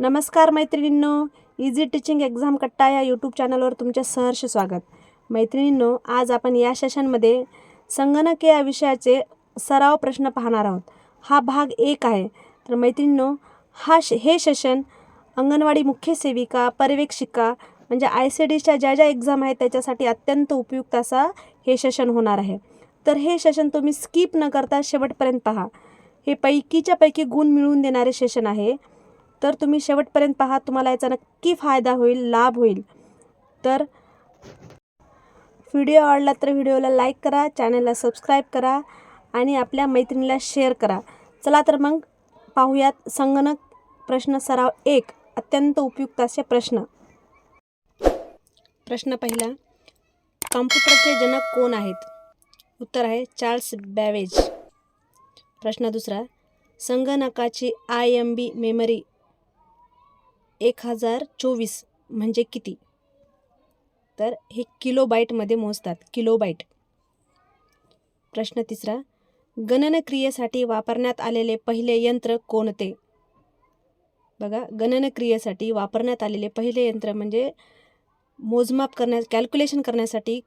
नमस्कार मैत्रिणींनो easy teaching exam कट्टा या यूट्यूब चॅनलवर तुमचे सहर्ष स्वागत. मैत्रिणींनो आज आपण या सेशनमध्ये संगणक या विषयाचे सराव प्रश्न पाहणार आहोत. हा भाग एक आहे. तर मैत्रिणींनो हा श हे सेशन अंगणवाडी मुख्य सेविका पर्यवेक्षिका म्हणजे आय सी डीच्या ज्या ज्या एक्झाम आहेत त्याच्यासाठी अत्यंत उपयुक्त असा हे सेशन होणार आहे. तर हे सेशन तुम्ही स्किप न करता शेवटपर्यंत पहा. हे पैकीच्या पैकी गुण मिळवून देणारे सेशन आहे. तर तुम्ही शेवटपर्यंत पहा तुम्हाला याचा नक्की फायदा होईल लाभ होईल. तर व्हिडिओ आवडला तर व्हिडिओला लाईक करा चॅनलला सबस्क्राईब करा आणि आपल्या मैत्रिणीला शेअर करा. चला तर मग पाहूयात संगणक प्रश्न सराव एक अत्यंत उपयुक्त असे प्रश्न. प्रश्न पहिला कॉम्प्युटरचे जनक कोण आहेत? उत्तर आहे चार्ल्स बॅवेज. प्रश्न दुसरा संगणकाची आय एम बी मेमरी एक हजार चोवीस म्हणजे किती? तर हे किलो बाईटमध्ये मोजतात किलो बाईट प्रश्न तिसरा गणनक्रियेसाठी वापरण्यात आलेले पहिले यंत्र कोणते? बघा गणनक्रियेसाठी वापरण्यात आलेले पहिले यंत्र म्हणजे मोजमाप करण्या कॅल्क्युलेशन करण्यासाठी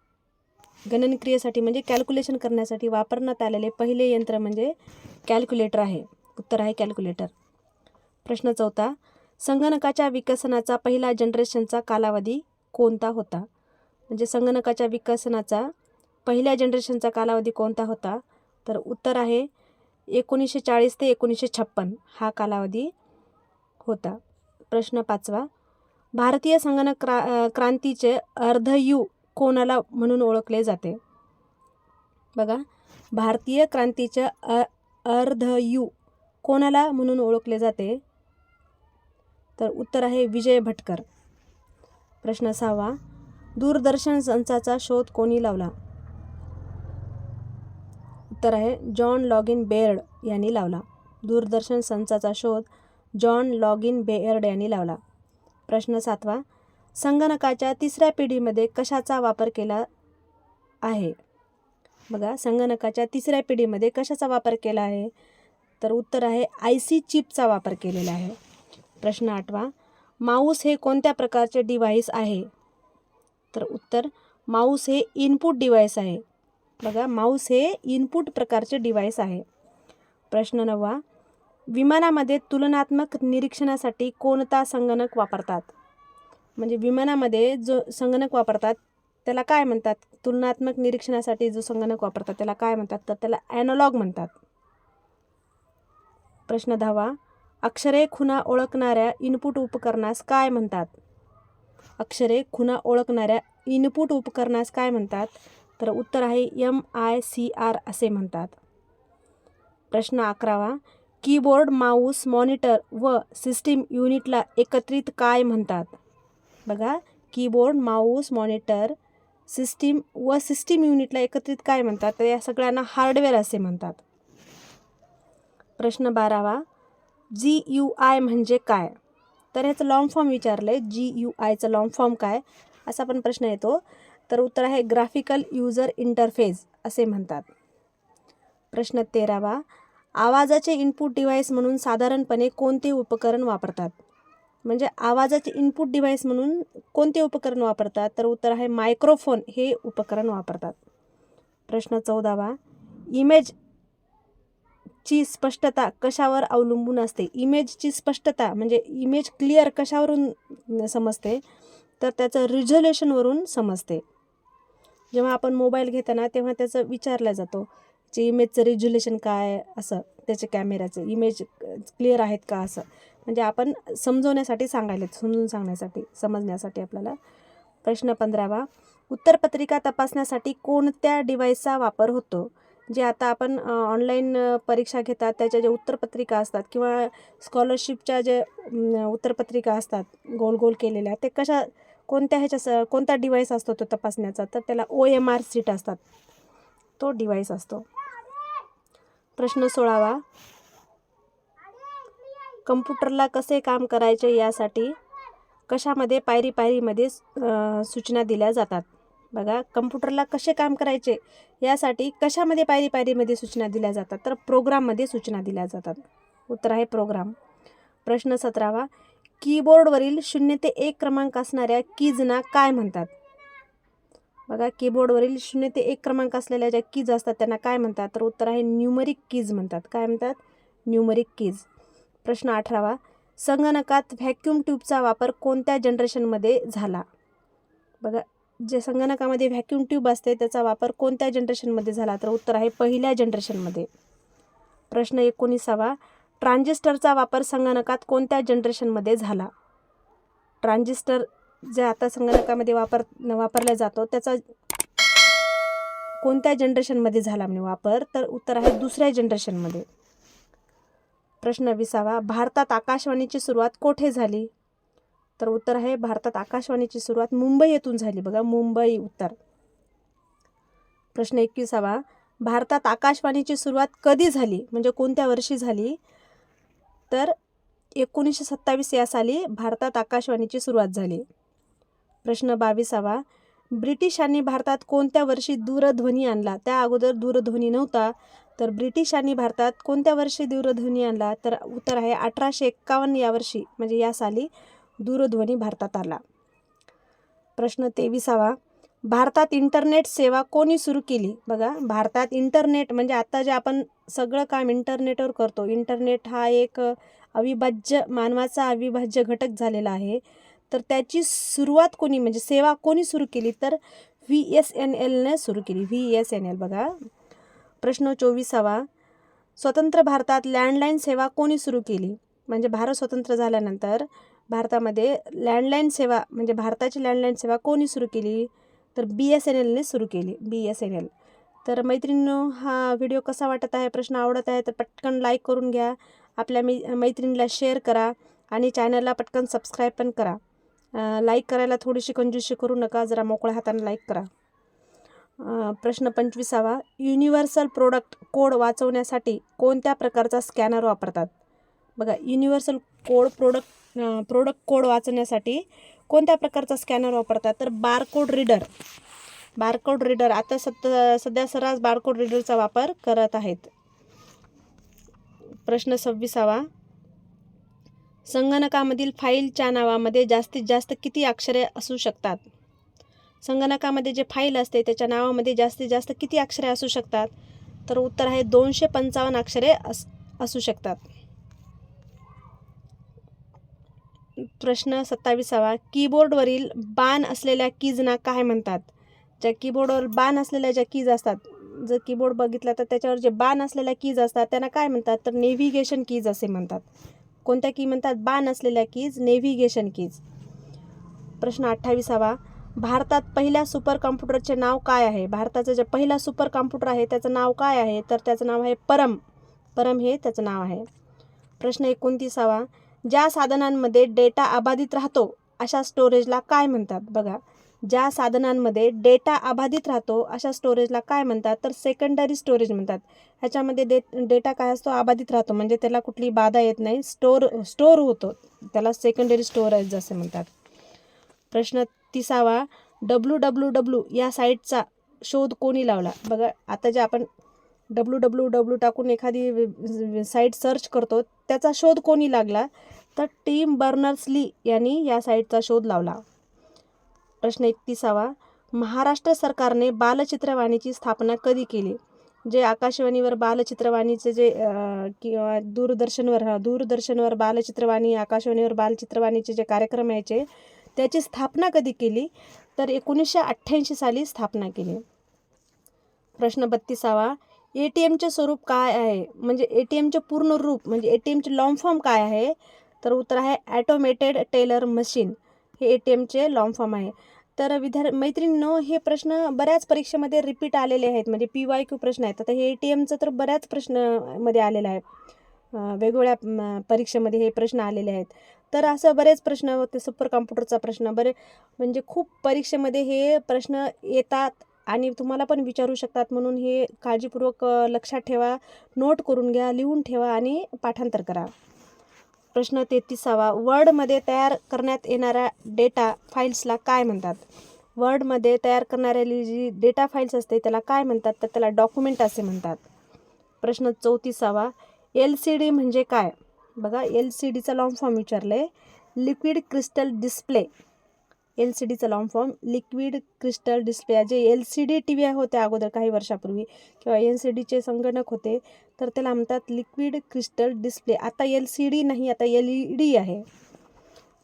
गणनक्रियेसाठी म्हणजे कॅल्क्युलेशन करण्यासाठी वापरण्यात आलेले पहिले यंत्र म्हणजे कॅल्क्युलेटर आहे. उत्तर आहे कॅल्क्युलेटर प्रश्न चौथा संगणकाच्या विकसनाचा पहिला जनरेशनचा कालावधी कोणता होता? म्हणजे संगणकाच्या विकसनाचा पहिल्या जनरेशनचा कालावधी कोणता होता? तर उत्तर आहे एकोणीसशे चाळीस ते एकोणीसशे छप्पन हा कालावधी होता. प्रश्न पाचवा. भारतीय संगणक क्रा क्रांतीचे अर्धयू कोणाला म्हणून ओळखले जाते? बघा. भारतीय क्रांतीचे अ अर्धयू कोणाला म्हणून ओळखले जाते? तर उत्तर आहे विजय भटकर. प्रश्न सहावा दूरदर्शन संचाचा शोध कोणी लावला? उत्तर आहे जॉन लॉगिन बेअर्ड यांनी लावला. दूरदर्शन संचाचा शोध जॉन लॉगिन बेअर्ड यांनी लावला. प्रश्न सातवा संगणकाच्या तिसऱ्या पिढीमध्ये कशाचा वापर केला आहे? बघा संगणकाच्या तिसऱ्या पिढीमध्ये कशाचा वापर केला आहे? तर उत्तर आहे आय सी चिपचा वापर केलेला आहे. प्रश्न आठवा. माऊस हे कोणत्या प्रकारचे डिव्हाइस आहे? तर उत्तर माऊस हे इनपुट डिव्हाइस आहे. बघा माऊस हे इनपुट प्रकारचे डिव्हाइस आहे. प्रश्न नववा विमानामध्ये तुलनात्मक निरीक्षणासाठी कोणता संगणक वापरतात? म्हणजे विमानामध्ये जो संगणक वापरतात त्याला काय म्हणतात? तुलनात्मक निरीक्षणासाठी जो संगणक वापरतात त्याला काय म्हणतात? तर त्याला ॲनॉलॉग म्हणतात. प्रश्न दहावा अक्षरे खुणा ओळखणाऱ्या इनपुट उपकरणास काय म्हणतात? अक्षरे खुणा ओळखणाऱ्या इनपुट उपकरणास काय म्हणतात? तर उत्तर आहे एम आय सी आर असे म्हणतात. प्रश्न अकरावा कीबोर्ड माऊस मॉनिटर व सिस्टीम युनिटला एकत्रित काय म्हणतात? बघा कीबोर्ड माऊस मॉनिटर सिस्टीम व सिस्टीम युनिटला एकत्रित काय म्हणतात? तर या सगळ्यांना हार्डवेअर असे म्हणतात. प्रश्न बारावा जी यू आय म्हणजे काय? तर ह्याचं लॉंग फॉर्म विचारलं आहे जी यू आयचं लॉंग फॉर्म काय? असा पण प्रश्न येतो. तर उत्तर आहे ग्राफिकल युजर इंटरफेस असे म्हणतात. प्रश्न तेरावा. आवाजाचे इनपुट डिव्हाइस म्हणून साधारणपणे कोणते उपकरण वापरतात? म्हणजे आवाजाचे इनपुट डिव्हाइस म्हणून कोणते उपकरण वापरतात? तर उत्तर आहे मायक्रोफोन हे उपकरण वापरतात. प्रश्न चौदावा. इमेज ची स्पष्टता कशावर अवलंबून असते? इमेजची स्पष्टता म्हणजे इमेज क्लिअर कशावरून समजते? तर त्याचं रिझोल्युशनवरून समजते. जेव्हा आपण मोबाईल घेताना तेव्हा त्याचं विचारला जातो जे इमेजचं रिझोल्युशन काय असं. त्याचे कॅमेऱ्याचं इमेज क्लिअर आहेत का? असं. म्हणजे आपण समजवण्यासाठी सांगायला समजून सांगण्यासाठी समजण्यासाठी आपल्याला प्रश्न पंधरावा उत्तरपत्रिका तपासण्यासाठी कोणत्या डिव्हाइसचा वापर होतो? जे आता आपण ऑनलाईन परीक्षा घेतात त्याच्या ज्या उत्तरपत्रिका असतात किंवा स्कॉलरशिपच्या जे उत्तरपत्रिका असतात गोल गोल केलेल्या ते कशा कोणत्या ह्याच्या स कोणता डिवाईस असतो तो तपासण्याचा? तर त्याला ओ एम आर सीट असतात. तो डिवाईस असतो. प्रश्न सोळावा. कम्प्युटरला कसे काम करायचे यासाठी कशामध्ये पायरी पायरीमध्ये सूचना दिल्या जातात? बघा कम्प्युटरला कसे काम करायचे यासाठी कशामध्ये पायरी पायरीमध्ये सूचना दिल्या जातात? तर प्रोग्राममध्ये सूचना दिल्या जातात. उत्तर आहे प्रोग्राम. प्रश्न सतरावा कीबोर्डवरील शून्य ते एक क्रमांक असणाऱ्या कीजना काय म्हणतात? बघा कीबोर्डवरील शून्य ते एक क्रमांक असलेल्या ज्या कीज असतात त्यांना काय म्हणतात? तर उत्तर आहे न्यूमरिक कीज म्हणतात. काय म्हणतात? न्यूमरिक कीज प्रश्न अठरावा संगणकात व्हॅक्यूम ट्यूबचा वापर कोणत्या जनरेशनमध्ये झाला? बघा जे संगणकामध्ये व्हॅक्यूम ट्यूब असते त्याचा वापर कोणत्या जनरेशनमध्ये झाला? तर उत्तर आहे पहिल्या जनरेशनमध्ये प्रश्न एकोणीसावा. ट्रान्झिस्टरचा वापर संगणकात कोणत्या जनरेशनमध्ये झाला? ट्रान्झिस्टर जे आता संगणकामध्ये वापर वापरला जातो त्याचा कोणत्या जनरेशनमध्ये झाला म्हणजे वापर? तर उत्तर आहे दुसऱ्या जनरेशनमध्ये प्रश्न विसावा. भारतात आकाशवाणीची सुरुवात कोठे झाली? तर उत्तर आहे भारतात आकाशवाणीची सुरुवात मुंबई येथून झाली. बघा मुंबई उत्तर. प्रश्न एकविसावा. भारतात आकाशवाणीची सुरुवात कधी झाली? म्हणजे कोणत्या वर्षी झाली? तर एकोणीसशे सत्तावीस या साली भारतात आकाशवाणीची सुरुवात झाली. प्रश्न बावीसावा. ब्रिटिशांनी भारतात कोणत्या वर्षी दूरध्वनी आणला? त्या अगोदर दूरध्वनी नव्हता तर ब्रिटिशांनी भारतात कोणत्या वर्षी दूरध्वनी आणला? तर उत्तर आहे अठराशे एक्कावन्न या वर्षी म्हणजे या साली दूरध्वनी भारतात आला. प्रश्न तेविसावा. भारतात इंटरनेट सेवा कोणी सुरू केली? बघा भारतात इंटरनेट म्हणजे आता जे आपण सगळं काम इंटरनेटवर करतो. इंटरनेट हा एक अविभाज्य मानवाचा अविभाज्य घटक झालेला आहे. तर त्याची सुरुवात कोणी म्हणजे सेवा कोणी सुरू केली? तर व्ही एस एन एलने सुरू केली. व्ही एस एन एल बघा. प्रश्न चोवीसावा. स्वतंत्र भारतात लँडलाईन सेवा कोणी सुरू केली? म्हणजे भारत स्वतंत्र झाल्यानंतर भारतामध्ये लँडलाईन सेवा म्हणजे भारताची लँडलाईन सेवा कोणी सुरू केली? तर बी एस एन एलने सुरू केली. बी एस एन एल तर मैत्रिणींनो हा व्हिडिओ कसा वाटत आहे? प्रश्न आवडत आहे तर पटकन लाईक करून घ्या. आपल्या मै मैत्रिणीला शेअर करा आणि चॅनलला पटकन सबस्क्राईब पण करा. लाईक करायला थोडीशी कंजूशी करू नका जरा मोकळ्या हाताने लाईक करा. प्रश्न पंचवीसावा. युनिव्हर्सल प्रोडक्ट कोड वाचवण्यासाठी कोणत्या प्रकारचा स्कॅनर वापरतात? बघा universal code product product code वाचण्यासाठी कोणत्या प्रकारचा स्कॅनर वापरतात? तर बारकोड रीडर बारकोड रीडर आता सत सध्या सर्रास बारकोड रीडरचा वापर करत आहेत. प्रश्न सव्वीसावा. संगणकामधील फाईलच्या नावामध्ये जास्तीत जास्त किती अक्षरे असू शकतात? संगणकामध्ये जे फाईल असते त्याच्या नावामध्ये जास्तीत जास्त किती अक्षरे असू शकतात? तर उत्तर आहे दोनशे पंचावन्न अक्षरे अस असू शकतात. प्रश्न सत्तावीसावा. कीबोर्डवरील बाण असलेल्या कीजना काय म्हणतात? ज्या कीबोर्डवर बाण असलेल्या ज्या कीज असतात जर कीबोर्ड बघितला तर त्याच्यावर जे बाण असलेल्या कीज असतात त्यांना काय म्हणतात? तर नेव्हिगेशन कीज असे म्हणतात. कोणत्या की म्हणतात? बाण असलेल्या कीज नेव्हिगेशन कीज. प्रश्न अठ्ठावीसावा. भारतात पहिल्या सुपर कॉम्प्युटरचे नाव काय आहे? भारताचं जे पहिला सुपर कॉम्प्युटर आहे त्याचं नाव काय आहे? तर त्याचं नाव आहे परम. परम हे त्याचं नाव आहे. प्रश्न एकोणतीसावा. ज्या साधनांमध्ये डेटा अबाधित राहतो अशा स्टोरेजला काय म्हणतात? बघा ज्या साधनांमध्ये डेटा अबाधित राहतो अशा स्टोरेजला काय म्हणतात? तर सेकंडरी स्टोरेज म्हणतात. ह्याच्यामध्ये डे डेटा काय असतो? अबाधित राहतो. म्हणजे त्याला कुठली बाधा येत नाही. स्टोर स्टोअर होतो. त्याला सेकंडरी स्टोरेज असे म्हणतात. प्रश्न तिसावा. डब्ल्यू डब्ल्यू डब्ल्यू या साईटचा शोध कोणी लावला? बघा आता जे आपण डब्ल्यू डब्ल्यू डब्ल्यू टाकून एखादी साईट सर्च करतो. त्याचा शोध कोणी लागला? तर टीम बर्नर्स ली यांनी या साईटचा शोध लावला. प्रश्न एकतीसावा. महाराष्ट्र सरकारने बालचित्रवाणीची स्थापना कधी केली? जे आकाशवाणीवर बालचित्रवाणीचे जे किंवा दूरदर्शनवर हा दूरदर्शनवर बालचित्रवाणी आकाशवाणीवर बालचित्रवाणीचे जे कार्यक्रम यायचे त्याची स्थापना कधी केली? तर एकोणीसशे अठ्ठ्याऐंशी साली स्थापना केली. प्रश्न बत्तीसावा. ए टी एमचे स्वरूप काय आहे? म्हणजे ए टी एमचे पूर्ण रूप म्हणजे ए टी एमचे लॉन्ग फॉर्म काय आहे? तर उत्तर आहे ॲटोमेटेड टेलर मशीन हे ए टी एमचे लॉन्ग फॉर्म आहे. तर विद्यार्थी मैत्रिणींनो हे प्रश्न बऱ्याच परीक्षेमध्ये रिपीट आलेले आहेत. म्हणजे पी वाय क्यू प्रश्न आहेत. आता हे ए टी एमचं तर बऱ्याच प्रश्नमध्ये आलेलं आहे. वेगवेगळ्या परीक्षेमध्ये हे प्रश्न आलेले आहेत. तर असं बरेच प्रश्न होते. सुपर कॉम्प्युटरचा प्रश्न. बरे म्हणजे खूप परीक्षेमध्ये हे प्रश्न येतात. आणि तुम्हाला पण विचारू शकतात म्हणून हे काळजीपूर्वक लक्षात ठेवा नोट करून घ्या लिहून ठेवा आणि पाठांतर करा. प्रश्न तेहतीसावा. वर्डमध्ये तयार करण्यात येणाऱ्या डेटा फाईल्सला काय म्हणतात? वर्डमध्ये तयार करणाऱ्या जी डेटा फाईल्स असते त्याला काय म्हणतात? तर त्याला डॉक्युमेंट असे म्हणतात. प्रश्न चौतीसावा. एल सी डी म्हणजे काय? बघा एल सी डीचा लॉंग फॉर्म विचारलं आहे liquid crystal display. L C डीचं long form liquid crystal display जे L C D T V होत्या अगोदर काही वर्षापूर्वी किंवा एल सी डीचे संगणक होते तर त्याला म्हणतात लिक्विड क्रिस्टल डिस्प्ले आता एल सी डी नाही आता एल ई डी आहे.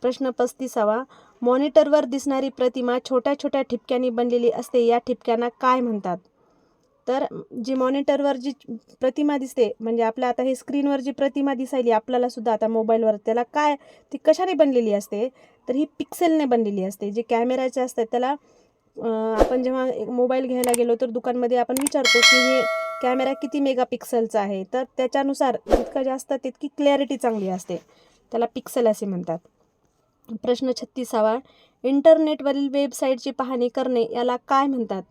प्रश्न पस्तीसावा. मॉनिटरवर दिसणारी प्रतिमा छोट्या छोट्या ठिपक्यांनी बनलेली असते. या ठिपक्यांना काय म्हणतात? तर जी मॉनिटरवर जी प्रतिमा दिसते म्हणजे आपल्या आता हे स्क्रीनवर जी प्रतिमा दिसायली आपल्याला सुद्धा आता मोबाईलवर त्याला काय ती कशाने बनलेली असते? तर ही पिक्सेलने बनलेली असते. जे कॅमेऱ्याचे असतात त्याला आपण जेव्हा एक मोबाईल घ्यायला गेलो तर दुकानमध्ये आपण विचारतो की हे कॅमेरा किती मेगा पिक्सेलचा आहे? तर त्याच्यानुसार जितका जास्त तितकी क्लॅरिटी चांगली असते. त्याला पिक्सेल असे म्हणतात. प्रश्न छत्तीसावा. इंटरनेटवरील वेबसाईटची पाहणी करणे याला काय म्हणतात?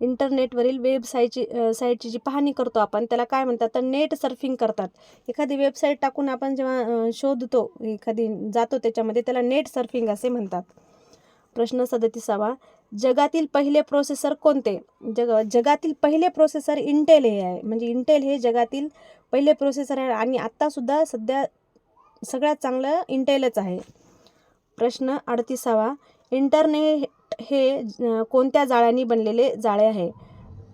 इंटरनेटवरील वेबसाईटची साईटची जी पाहणी करतो आपण त्याला काय म्हणतात? तर नेट सर्फिंग करतात. एखादी वेबसाईट टाकून आपण जेव्हा शोधतो एखादी जातो त्याच्यामध्ये त्याला नेट सर्फिंग असे म्हणतात. प्रश्न सदतीसावा. जगातील पहिले प्रोसेसर कोणते? जग जगातील पहिले प्रोसेसर इंटेल हे आहे. म्हणजे इंटेल हे जगातील पहिले प्रोसेसर आहे आणि आत्तासुद्धा सध्या सगळ्यात चांगलं इंटेलच आहे. प्रश्न अडतीसावा. इंटरनेट हे कोणत्या जाळ्यांनी बनलेले जाळे आहे?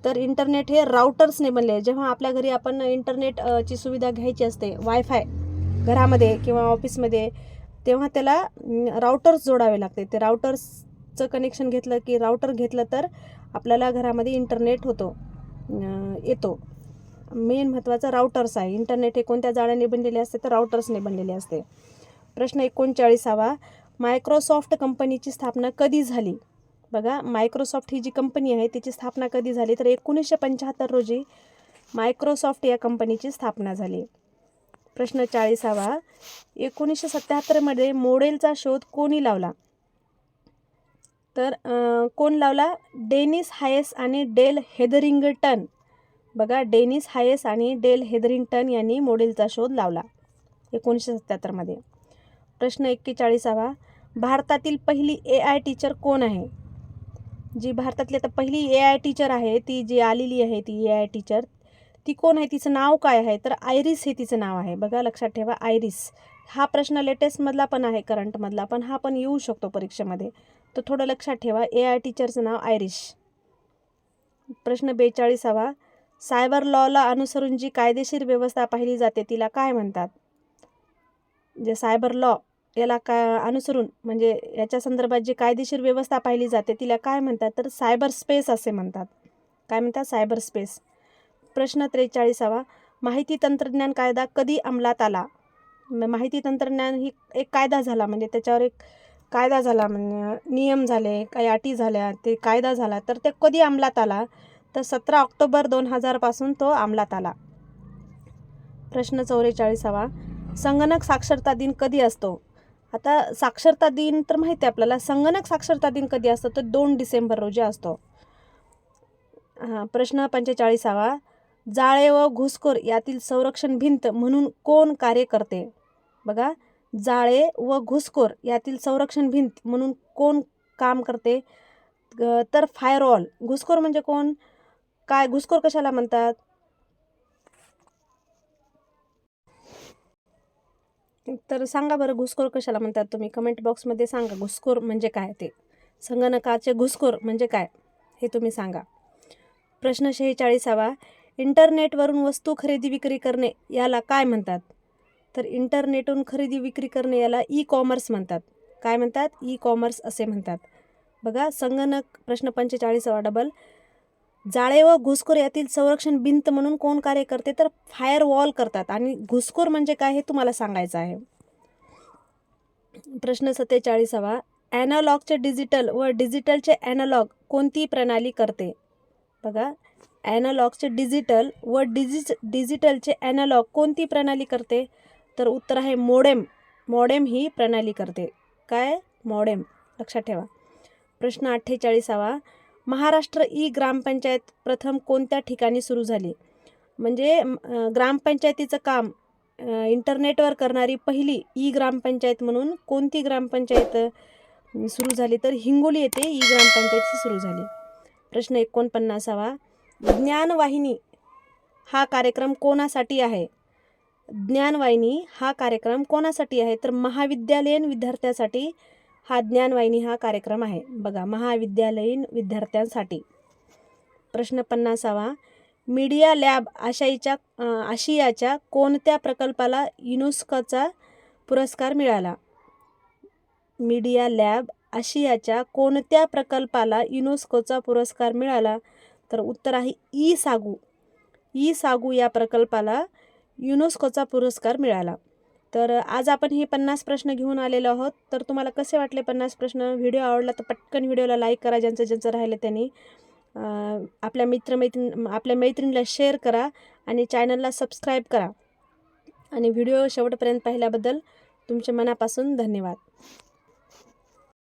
तर इंटरनेट हे राऊटर्सने बनले. जेव्हा आपल्या घरी आपण इंटरनेट ची सुविधा घ्यायची असते वायफाय घरामध्ये किंवा ऑफिसमध्ये तेव्हा त्याला राऊटर्स जोडावे लागते. ते राऊटर्सचं कनेक्शन घेतलं की राऊटर घेतलं तर आपल्याला घरामध्ये इंटरनेट होतो येतो. मेन महत्त्वाचं राऊटर्स आहे. इंटरनेट हे कोणत्या जाळ्याने बनलेले असते तर राऊटर्सने बनलेले असते. प्रश्न एकोणचाळीसावा. मायक्रोसॉफ्ट कंपनीची स्थापना कधी झाली? बघा मायक्रोसॉफ्ट ही जी कंपनी आहे तिची स्थापना कधी झाली? तर एकोणीसशे पंच्याहत्तर रोजी मायक्रोसॉफ्ट या कंपनीची स्थापना झाली. प्रश्न चाळीसावा. एकोणीसशे सत्याहत्तरमध्ये मोडेलचा शोध कोणी लावला? तर कोण लावला? डेनिस हायेस आणि डेल हेदरिंगटन. बघा डेनिस हायेस आणि डेल हेदरिंगटन यांनी मोडेलचा शोध लावला एकोणीसशे सत्याहत्तरमध्ये प्रश्न एक्केचाळीसावा. भारतातील पहिली ए आय टीचर कोण आहे? जी भारतातली आता पहिली ए आय टीचर आहे ती जी आलेली आहे ती ए आय टीचर ती कोण आहे? तिचं नाव काय आहे? तर आयरिस हे तिचं नाव आहे. बघा लक्षात ठेवा आयरिस. हा प्रश्न लेटेस्टमधला पण आहे करंटमधला पण हा पण येऊ शकतो परीक्षेमध्ये. तर थोडं लक्षात ठेवा ए आय टीचरचं नाव आयरिश प्रश्न बेचाळीसावा. सायबर लॉला अनुसरून जी कायदेशीर व्यवस्था पाहिली जाते तिला काय म्हणतात? जे सायबर लॉ याला का अनुसरून म्हणजे याच्या संदर्भात जी कायदेशीर व्यवस्था पाहिली जाते तिला काय म्हणतात? तर सायबर स्पेस असे म्हणतात. काय म्हणतात? Cyber space. प्रश्न त्रेचाळीसावा. माहिती तंत्रज्ञान कायदा कधी अंमलात आला? माहिती तंत्रज्ञान ही एक कायदा झाला म्हणजे त्याच्यावर एक कायदा झाला म्हणजे नियम झाले काही अटी झाल्या ते कायदा झाला तर ते कधी अंमलात आला? तर सतरा ऑक्टोबर दोन हजारपासून तो अंमलात आला. प्रश्न चौवेचाळीसावा संगणक साक्षरता दिन कधी असतो? आता साक्षरता दिन तर माहिती आहे आपल्याला. संगणक साक्षरता दिन कधी असतो? तर दोन डिसेंबर रोजी असतो. हां प्रश्न पंचेचाळीसावा. जाळे व घुसखोर यातील संरक्षण भिंत म्हणून कोण कार्य करते? बघा. जाळे व घुसखोर यातील संरक्षण भिंत म्हणून कोण काम करते? ग- तर फायरॉल घुसखोर म्हणजे कोण? काय? घुसखोर कशाला म्हणतात? तर सांगा बरं घुसखोर कशाला म्हणतात तुम्ही? कमेंट बॉक्समध्ये सांगा घुसखोर म्हणजे काय ते? संगणकाचे घुसखोर म्हणजे काय? हे तुम्ही सांगा. प्रश्न शेहेचाळीसावा इंटरनेटवरून वस्तू खरेदी विक्री करणे याला काय म्हणतात? तर इंटरनेटवरून खरेदी विक्री करणे याला ई कॉमर्स म्हणतात. काय म्हणतात? ई कॉमर्स असे म्हणतात. बघा संगणक प्रश्न पंचेचाळीसावा डबल जाळे व घुसखोर यातील संरक्षण भिंत म्हणून कोण कार्य करते? तर फायर वॉल करतात. आणि घुसखोर म्हणजे काय हे तुम्हाला सांगायचं आहे. प्रश्न सत्तेचाळीसावा. ॲनालॉगचे डिजिटल व डिजिटलचे ॲनालॉग कोणती प्रणाली करते? बघा. ॲनालॉगचे डिजिटल व डिजिट डिजिटलचे ॲनालॉग कोणती प्रणाली करते? तर उत्तर आहे मोडेम मॉडेम ही प्रणाली करते. काय? मॉडेम लक्षात ठेवा. प्रश्न अठ्ठेचाळीसावा. महाराष्ट्र ई ग्रामपंचायत प्रथम कोणत्या ठिकाणी सुरू झाली? म्हणजे ग्रामपंचायतीचं काम इंटरनेटवर करणारी पहिली ई ग्रामपंचायत म्हणून कोणती ग्रामपंचायत सुरू झाली? तर हिंगोली येथे ई ग्रामपंचायत सुरू झाली. प्रश्न एकोणपन्नासावा. ज्ञानवाहिनी हा कार्यक्रम कोणासाठी आहे? ज्ञानवाहिनी हा कार्यक्रम कोणासाठी आहे? तर महाविद्यालयीन विद्यार्थ्यासाठी हा ज्ञानवाहिनी हा कार्यक्रम आहे. बघा महाविद्यालयीन विद्यार्थ्यांसाठी. प्रश्न पन्नासावा. मीडिया लॅब आशाईच्या आशियाच्या कोणत्या प्रकल्पाला युनेस्कोचा पुरस्कार मिळाला? मीडिया लॅब आशियाच्या कोणत्या प्रकल्पाला युनेस्कोचा पुरस्कार मिळाला? तर उत्तर आहे ई सागू. ई सागू या प्रकल्पाला युनेस्कोचा पुरस्कार मिळाला. तर आज आपण हे पन्नास प्रश्न घेऊन आलेलो आहोत. तर तुम्हाला कसे वाटले पन्नास प्रश्न? व्हिडिओ आवडला तर पटकन व्हिडिओला लाईक करा ज्यांचं ज्यांचं राहिलं त्यांनी. आपल्या मित्रमैत्रीण आपल्या मैत्रिणीला शेअर करा आणि चॅनलला सबस्क्राईब करा. आणि व्हिडिओ शेवटपर्यंत पाहिल्याबद्दल तुमच्या मनापासून धन्यवाद.